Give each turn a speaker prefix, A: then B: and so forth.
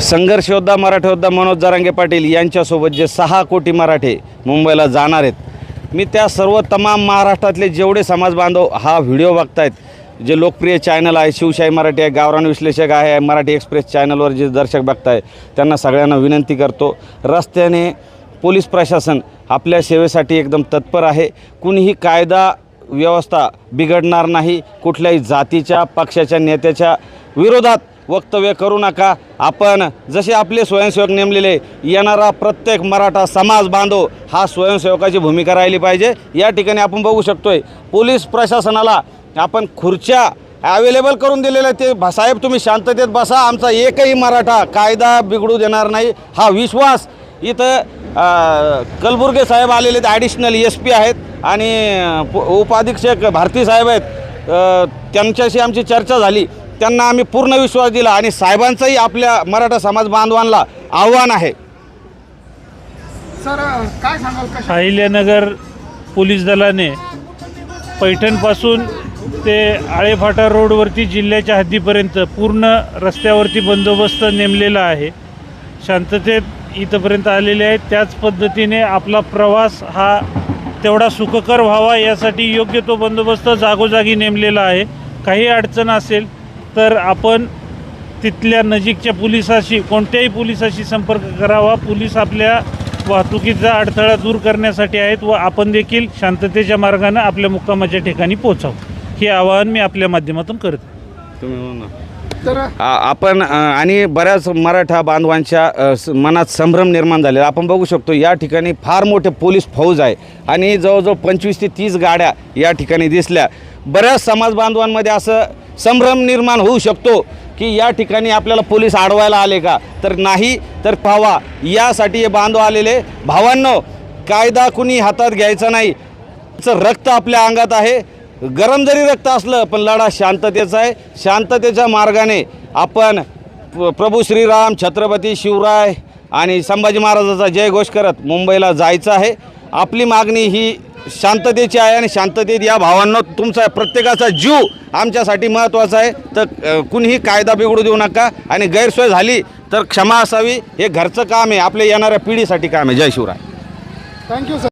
A: संघर्षयोद्धा योद्धा मनोज जरांगे पाटील यांच्यासोबत जे सहा कोटी मराठे मुंबईला जाणार आहेत मी त्या सर्व तमाम महाराष्ट्रातले जेवढे समाज बांधव हा व्हिडिओ बघतायत जे लोकप्रिय चॅनल आहे शिवशाही मराठी आहे गावरान विश्लेषक आहे मराठी एक्सप्रेस चॅनलवर जे दर्शक बघताय त्यांना सगळ्यांना विनंती करतो रस्त्याने पोलीस प्रशासन आपल्या सेवेसाठी एकदम तत्पर आहे कुणीही कायदा व्यवस्था बिघडणार नाही कुठल्याही जातीच्या पक्षाच्या नेत्याच्या विरोधात वक्तव्य करू नका. आपण जसे आपले स्वयंसेवक नेमलेले येणारा प्रत्येक मराठा समाज बांधव हा स्वयंसेवकाची भूमिका राहिली पाहिजे. या ठिकाणी आपण बघू शकतोय पोलीस प्रशासनाला आपण खुर्च्या अवेलेबल करून दिलेल्या ते भा- साहेब तुम्ही शांततेत बसा. आमचा एकही मराठा कायदा बिघडू देणार नाही. हा विश्वास इथं कलबुर्गे साहेब आलेले ॲडिशनल एस पी आहेत. आणि उपाधीक्षक भारती साहेब आहेत. त्यांच्याशी आमची चर्चा झाली. त्यांना आम्ही पूर्ण विश्वास दिला आणि साहेबांचंही आपल्या मराठा समाज बांधवांना आव्हान आहे.
B: सर काय सांगाल कशा
C: अहिल्यानगर पोलीस दलाने पैठणपासून ते आळेफाटा रोडवरती जिल्ह्याच्या हद्दीपर्यंत पूर्ण रस्त्यावरती बंदोबस्त नेमलेला आहे. शांततेत इथंपर्यंत आलेले आहेत. त्याच पद्धतीने आपला प्रवास हा तेवढा सुखकर व्हावा यासाठी योग्य तो बंदोबस्त जागोजागी नेमलेला आहे. काही अडचण असेल तर आपण तिथल्या नजीकच्या पोलिसाशी कोणत्याही पोलिसाशी संपर्क करावा. पोलीस आपल्या वाहतुकीचा अडथळा दूर करण्यासाठी आहेत व आपण देखील शांततेच्या मार्गानं आपल्या मुक्कामाच्या ठिकाणी पोहोचावं. हे आवाहन मी आपल्या माध्यमातून करतो
A: तुम्ही
B: तर
A: आपण आणि बऱ्याच मराठा बांधवांच्या मनात संभ्रम निर्माण झालेला आपण बघू शकतो या ठिकाणी फार मोठे पोलीस फौज आहे आणि जवळजवळ पंचवीस ते तीस गाड्या या ठिकाणी दिसल्या. बऱ्याच समाज बांधवांमध्ये असं संभ्रम निर्माण होऊ शकतो की या ठिकाणी आपल्याला पोलीस अडवायला आले का? तर नाही तर पाहावा यासाठी हे बांधव आलेले भावांनो कायदा कुणी हातात घ्यायचा नाही. रक्त आपल्या अंगात आहे. गरम जरी रक्त असलं पण लढा शांततेचा आहे. शांततेच्या मार्गाने आपण प्रभू श्रीराम छत्रपती शिवराय आणि संभाजी महाराजाचा जयघोष करत मुंबईला जायचं आहे. आपली मागणी ही शांततेची आहे आणि शांततेत या भावांना तुमचा प्रत्येकाचा जीव आमच्यासाठी महत्त्वाचा आहे. तर कुणीही कायदा बिघडू देऊ नका आणि गैरसोय झाली तर क्षमा असावी. हे घरचं काम आहे. आपल्या येणाऱ्या पिढीसाठी काम आहे. जय शिवराय.
B: Thank you sir